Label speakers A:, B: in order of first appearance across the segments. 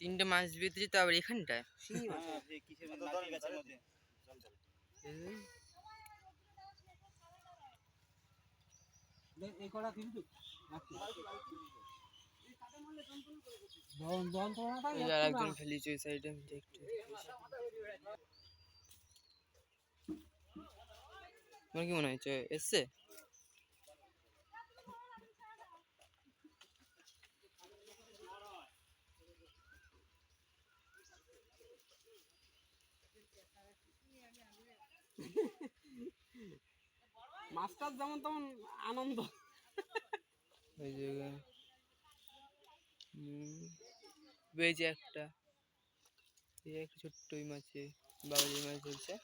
A: তিনটে মাছ বেঁধেছে তো আবার এখানটায়।
B: হ্যাঁ,
A: আর একজন ফেলিছে ওই সাইডে তোমার কি মনে হয়েছে এসছে?
C: মাছটার যেমন তেমন আনন্দ।
A: জায়গায় হুম, বেজে একটা। এই একটা ছোট্ট ওই মাছে বাবাজি মাছ ধরছে।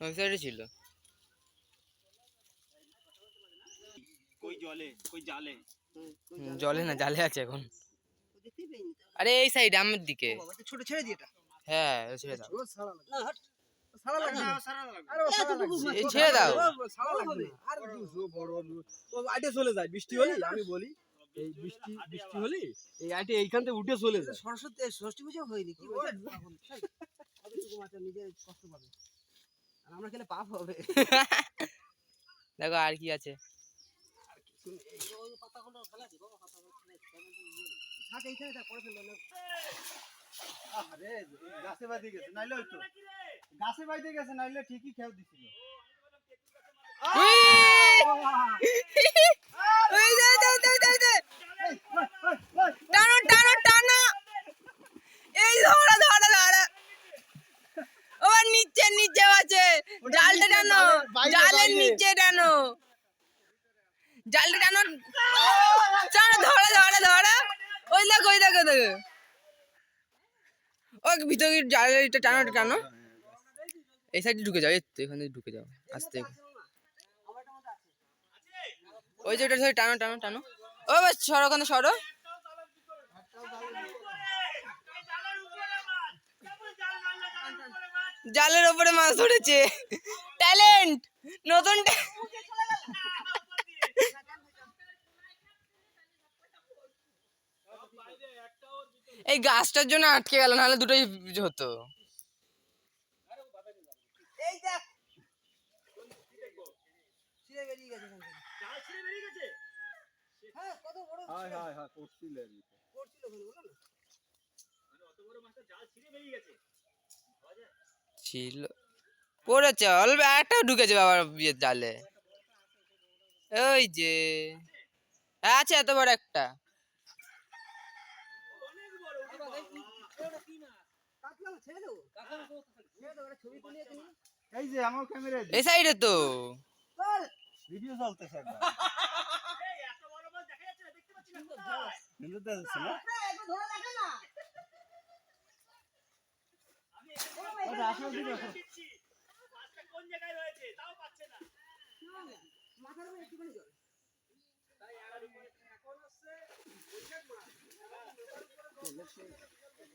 A: ওই সাইডে ছিল?
B: কই জলে? কই জালে?
A: জলে না জালে আছে এখন। আরে এই সাইড আমার দিকে।
C: ছোট ছেড়ে দিয়ে এটা।
A: হ্যাঁ ছেড়ে দাও।
C: না হাট।
A: ছেড়ে
C: আটে চলে যায়। বৃষ্টি হলে আমি বলি এই বৃষ্টি বৃষ্টি হলে এই আটে এইখান থেকে উঠে চলে যায়। সরস্বতী ষষ্ঠী পুজো হয়নি কি কতটুকু কষ্ট পাবে। আমরা খেলে পাপ হবে।
A: দেখো আর কি আছে।
C: থাক এইখানে থাক পরে
B: আরে গাছে বাইতে গেছে নাইলে হয়তো গাছে বাইতে গেছে নাইলে ঠিকই খেয়াল দিছিল।
A: টানো টানো টানো। এই ধরা ধরা ধরা। ওর নিচে নিচে আছে। জালটা টানো। জালের নিচে টানো। জালটা টানো। টানো ধরা ধরা ধরা। ওই দেখো ওই দেখো দেখো ও, ভিতরে এটা টানো টানো। এই সাইডে ঢুকে যাও, এই তো, এখানে ঢুকে যাও, আস্তে। ওই যে ওটা ধরে টানো টানো টানো। ও বাস সরো ওখানে, সরো। জালের ওপরে মাছ ধরেছে। ট্যালেন্ট! নতুন এই গাছটার জন্য আটকে গেল নাহলে দুটোই হতো।
C: এই দেখ। ছিঁড়ে বেরিয়ে গেছে এখান থেকে। হ্যাঁ কত বড়
B: করছিল
C: করছিল ওখানে, বলো না?
A: ছিল। পড়েছে অল্প একটা ঢুকেছে বাবার বিয়ের জালে। ওই যে। আছে এত বড় একটা
C: কাটলো না, ছেড়ে দেবো ছেড়ে দেবো, একটা ছবি তুলিয়ে দিন।
B: এই যে আমার ক্যামেরায়
A: এই সাইডে তো
C: চল।
B: ভিডিও চলতেছে
C: একবার ধরে দেখে না।
B: ওটা আসলে দিকে আসো।
C: মাথার।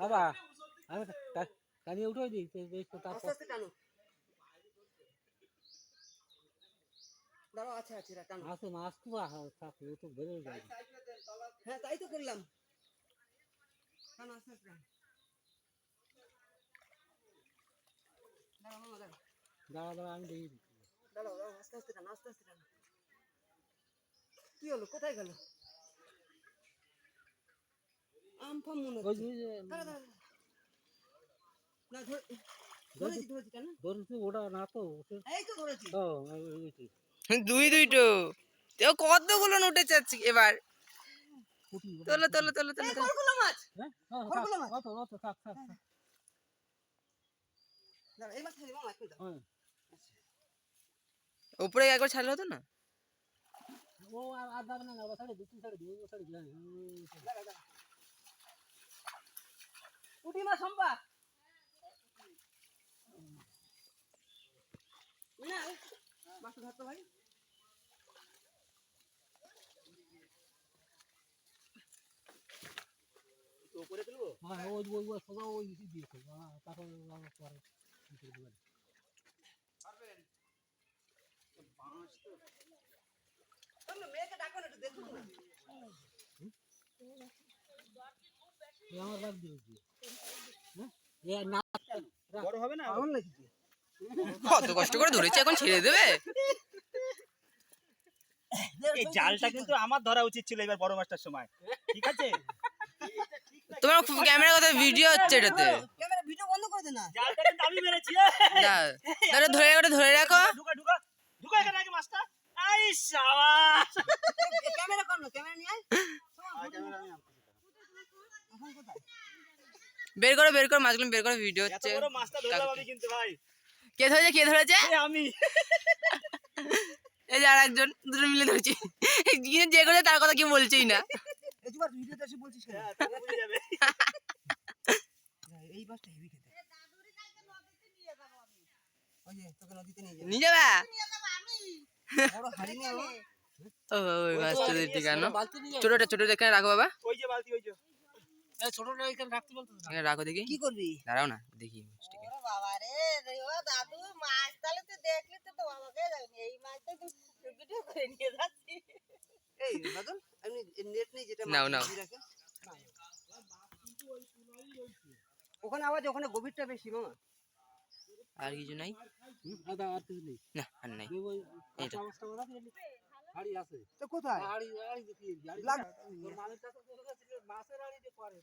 D: বাবা আমি কানিয়ে উঠে দিই
C: আস্তে আস্তে টানো। দাঁড়াও, আছে, আছে, টানো।
D: আসে মাছ তো থাকে ও তো বেড়ে যায়
C: হ্যাঁ তাই তো করলাম টানো, আস্তে। দাঁড়াও, দাঁড়াও।
D: আমি দেখি
C: দাঁড়াও, দাঁড়াও, আস্তে আস্তে টানো, আস্তে আস্তে টানো। কি হলো কোথায় গেল আম ফাম মনে হচ্ছে। না ধরেছি ধরেছি। টানো
D: ধরেছি ওটা না তো
C: এই তো ধরেছি।
A: দুই দুইটো। তো কতগুলো উঠেছে আজকে এবার। তোলো তোলো তোলো তোলো
C: খড়গুলো মাছ। খড়গুলো মাছ।
D: অত, অত, থাক, থাক, থাক।
C: দাঁড়া, এই মাছ ছেড়ে মামা দাও।
A: উপরে একবার ছাড়লে হতো না?
D: ও আর আর দাবে না ওটা ছাড়ে দিই তুই ছাড়ে দিই ছাড়ে
C: মা সম্পা না মাছটা ধরতো ভাই।
D: হ্যাঁ ওই ওই ওই সোজা ওই ইসি দিয়েছে হ্যাঁ তারপর আমরা পরে ই করে দিবো।
C: তোমরা মেয়েকে ডাকো না একটু দেখুন
D: আমার বাদ দিয়েছি হ্যাঁ না
B: বড় হবে না?
A: কত কষ্ট করে ধরেছে এখন ছেড়ে দেবে?
B: এই জালটা কিন্তু আমার ধরা উচিত ছিল এবার বড় মাছটার সময়। ঠিক আছে?
A: তোমার ক্যামেরা কথা ভিডিও হচ্ছে এটাতে।
C: ক্যামেরা ভিডিও বন্ধ করে দে না।
B: জালটা কিন্তু আমি মেরেছি।
A: ধরে ধরে রাখো ধরে রাখো।
B: ঢুকা ঢুকা ঢুকা এখানে আগে মাছটা। আই সাবাস
C: এই ক্যামেরা কর না ক্যামেরা নিয়ে আয় এখন কোথায়
A: বের করো বের করো মাছগুলো বের করো ভিডিও হচ্ছে।
B: বড় মাছটা ধরলাম আমি কিন্তু ভাই।
A: কে ধরেছে কে ধরেছে?
B: আমি।
A: এই যে আর একজন দুটো মিলে ধরছি। যে করে তার কথা কি বলছেই না।
C: কেন?
B: হ্যাঁ,
C: নিয়ে যাবে
A: ছোটটা ছোটটা এখানে রাখো বাবা।
B: ওই যে বালতি ওই যে।
D: এই ছোটটা এখানে রাখতে বলতো
A: এখানে রাখো দেখি।
C: কি করবি?
A: দাঁড়াও না দেখি মাছটাকে।
E: ওরে বাবা রে রে ও দাদু মাছ তাহলে তুই দেখলি তো তো আমাকে এই মাছটা তুই ভিডিও করে নিয়ে যাচ্ছি।
C: এই বাদল আমি নেট নেই যেটা
A: নাও, নাও।
C: ওখানে আওয়াজ ওখানে গভীরটা বেশি মামা।
A: আর কিছু নাই?
D: আর কিছু নেই।
A: না আর নাই।
D: হাড়ি আছে।
C: তো কোথায়?
D: হাড়ি হাড়ি মাছের হাড়ি দিয়ে করে